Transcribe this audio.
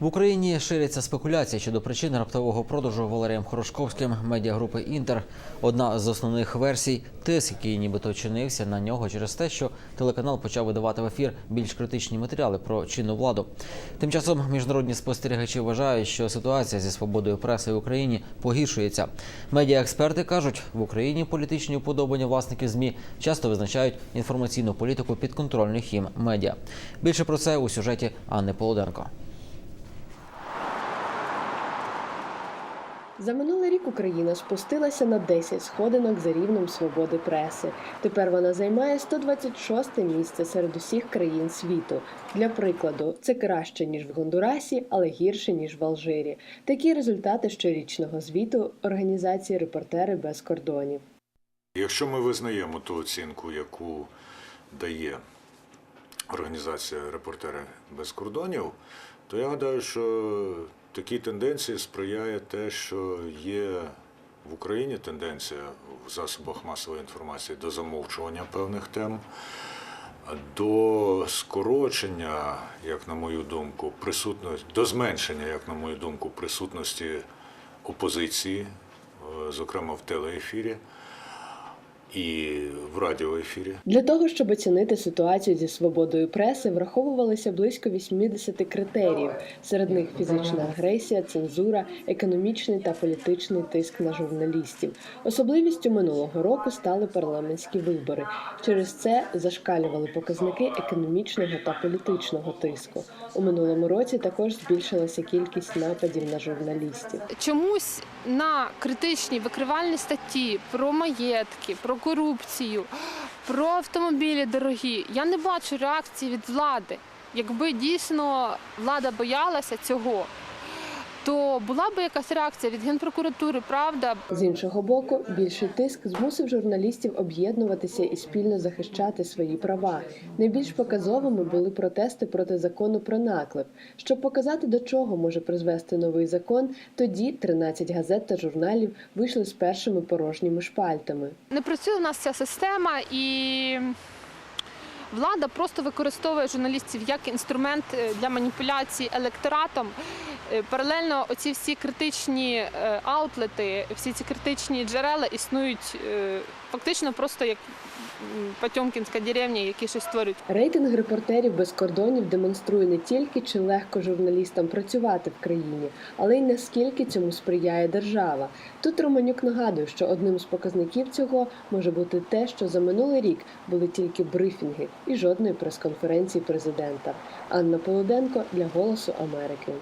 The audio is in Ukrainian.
В Україні ширяться спекуляції щодо причин раптового продажу Валерієм Хорошковським медіагрупи Інтер. Одна з основних версій тиск, який нібито чинився на нього через те, що телеканал почав видавати в ефір більш критичні матеріали про чинну владу. Тим часом міжнародні спостерігачі вважають, що ситуація зі свободою преси в Україні погіршується. Медіаексперти кажуть, в Україні політичні уподобання власників змі часто визначають інформаційну політику підконтрольних їм медіа. Більше про це у сюжеті Анни Полоденко. За минулий рік Україна спустилася на 10 сходинок за рівнем свободи преси. Тепер вона займає 126 місце серед усіх країн світу. Для прикладу, це краще ніж в Гондурасі, але гірше ніж в Алжирі. Такі результати щорічного звіту організації Репортери без кордонів. Якщо ми визнаємо ту оцінку, яку дає організація Репортери без кордонів, то я гадаю, що такій тенденції сприяє те, що є в Україні тенденція в засобах масової інформації до замовчування певних тем, до скорочення, як на мою думку, присутності, до зменшення, як на мою думку, присутності опозиції, е, зокрема в телеефірі і в радіоефірі. Для того, щоб оцінити ситуацію зі свободою преси, враховувалося близько 80 критеріїв. Серед них фізична агресія, цензура, економічний та політичний тиск на журналістів. Особливістю минулого року стали парламентські вибори. Через це зашкалювали показники економічного та політичного тиску. У минулому році також збільшилася кількість нападів на журналістів. чомусь на критичні викривальні статті про маєтки, про корупцію, про автомобілі дорогі. Я не бачу реакції від влади. Якби дійсно влада боялася цього, то була б якась реакція від генпрокуратури, правда, З іншого боку, більший тиск змусив журналістів об'єднуватися і спільно захищати свої права. Найбільш показовими були протести проти закону про наклеп. Щоб показати, до чого може призвести новий закон, тоді 13 газет та журналів вийшли з першими порожніми шпальтами. не працює у нас ця система і. Влада просто використовує журналістів як інструмент е, для маніпуляції електоратом. Е, Паралельно оці всі критичні е, аутлети, всі ці критичні джерела існують е, фактично просто як Потьомкінська деревня, які щось створюють. Рейтинг репортерів без кордонів демонструє не тільки чи легко журналістам працювати в країні, але й наскільки цьому сприяє держава. Тут Романюк нагадує, що одним з показників цього може бути те, що за минулий рік були тільки брифінги і жодної прес-конференції президента. Анна Полоденко для Голосу Америки.